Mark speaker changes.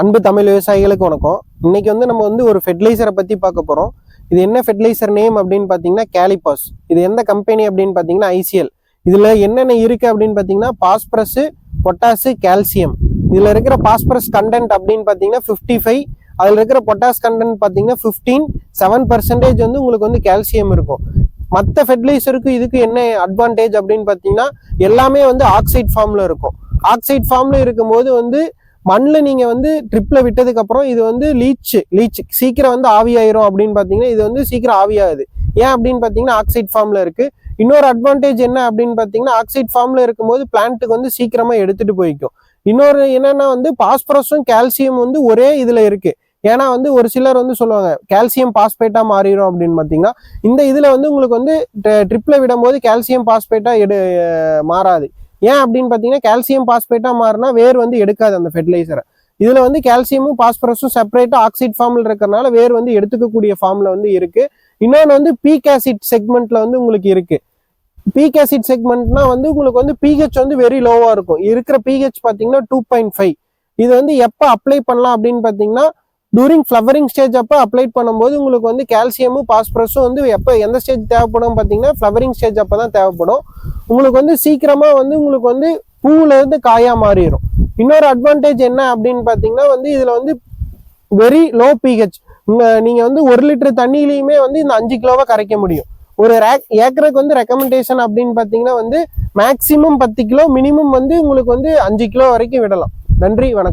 Speaker 1: அன்பு தமிழ் விவசாயிகளுக்கு வணக்கம். இன்னைக்கு வந்து நம்ம வந்து ஒரு ஃபெர்டிலைசரை பற்றி பார்க்க போகிறோம் இது என்ன ஃபெர்டிலைசர் நேம் அப்படின்னு பார்த்தீங்கன்னா கேலிபாஸ் இது எந்த கம்பெனி அப்படின்னு பார்த்தீங்கன்னா ஐசிஎல் இதில் என்னென்ன இருக்குது அப்படின்னு பார்த்தீங்கன்னா பாஸ்பரஸு பொட்டாசு கால்சியம் இதில் இருக்கிற பாஸ்பரஸ் கண்டென்ட் அப்படின்னு பார்த்தீங்கன்னா ஃபிஃப்டி ஃபைவ் அதில் இருக்கிற பொட்டாஸ் கண்டென்ட் பார்த்தீங்கன்னா ஃபிஃப்டீன் செவன் பர்சன்டேஜ் வந்து உங்களுக்கு வந்து கால்சியம் இருக்கும். மற்ற ஃபெர்டிலைசருக்கு இதுக்கு என்ன அட்வான்டேஜ் அப்படின்னு பார்த்தீங்கன்னா எல்லாமே வந்து ஆக்சைட் ஃபார்மில் இருக்கும். ஆக்சைட் ஃபார்மில் இருக்கும்போது வந்து மண்ணில் நீங்கள் வந்து ட்ரிப்பில் விட்டதுக்கப்புறம் இது வந்து லீச் லீச் சீக்கிரம் வந்து ஆவியாயிரும் அப்படின்னு பார்த்தீங்கன்னா இது வந்து சீக்கிரம் ஆவியாகுது. ஏன் அப்படின்னு பார்த்தீங்கன்னா ஆக்சைட் ஃபார்மில் இருக்குது இன்னொரு அட்வான்டேஜ் என்ன அப்படின்னு பார்த்தீங்கன்னா ஆக்சைட் ஃபார்மில் இருக்கும்போது பிளான்ட்டுக்கு வந்து சீக்கிரமாக எடுத்துகிட்டு போய்க்கும். இன்னொரு என்னென்னா வந்து பாஸ்பரஸும் கால்சியம் வந்து ஒரே இதில் இருக்குது ஏன்னா வந்து ஒரு சிலர் வந்து சொல்லுவாங்க கால்சியம் பாஸ்பேட்டாக மாறிடும் அப்படின்னு பார்த்தீங்கன்னா இந்த இதில் வந்து உங்களுக்கு வந்து ட்ரிப்பில் விடும்போது கால்சியம் பாஸ்பேட்டாக எடு மாறாது. ஏன் அப்படின்னு பார்த்தீங்கன்னா கால்சியம் பாஸ்பேட்டா மாறினா வேர் வந்து எடுக்காது அந்த ஃபெர்டிலைசரை இதில் வந்து கால்சியமும் பாஸ்பரஸும் செப்பரேட்டாக ஆக்சைட் ஃபார்மில் இருக்கிறனால வேர் வந்து எடுத்துக்கக்கூடிய ஃபார்மில் வந்து இருக்குது இன்னொன்று வந்து பீக் ஆசிட் செக்மெண்ட்டில் வந்து உங்களுக்கு இருக்குது பீக் ஆசிட் செக்மெண்ட்னா வந்து உங்களுக்கு வந்து பிஹெச் வந்து வெரி லோவாக இருக்கும். இருக்கிற பிஹெச் பார்த்தீங்கன்னா டூ பாயிண்ட் ஃபைவ் இது வந்து எப்போ அப்ளை பண்ணலாம் அப்படின்னு பார்த்தீங்கன்னா டூரிங் ஃப்ளவரிங் ஸ்டேஜ் அப்போ அப்ளை பண்ணும்போது உங்களுக்கு வந்து கால்சியமும் பாஸ்பரஸும் வந்து எப்போ எந்த ஸ்டேஜ் தேவைப்படும் பார்த்தீங்கன்னா ஃப்ளவரிங் ஸ்டேஜ் அப்போ தான் தேவைப்படும். உங்களுக்கு வந்து சீக்கிரமாக வந்து உங்களுக்கு வந்து பூவிலேருந்து இருந்து மாறிடும். இன்னொரு அட்வான்டேஜ் என்ன அப்படின்னு பார்த்தீங்கன்னா வந்து இதில் வந்து வெரி லோ பிஹெச் நீங்கள் வந்து ஒரு லிட்டர் தண்ணியிலையுமே வந்து இந்த அஞ்சு கிலோவாக கரைக்க முடியும். ஒரு ரேக் ஏக்கருக்கு வந்து ரெக்கமெண்டேஷன் அப்படின்னு பார்த்தீங்கன்னா வந்து மேக்சிமம் பத்து கிலோ மினிமம் வந்து உங்களுக்கு வந்து அஞ்சு கிலோ வரைக்கும் விடலாம். நன்றி வணக்கம்.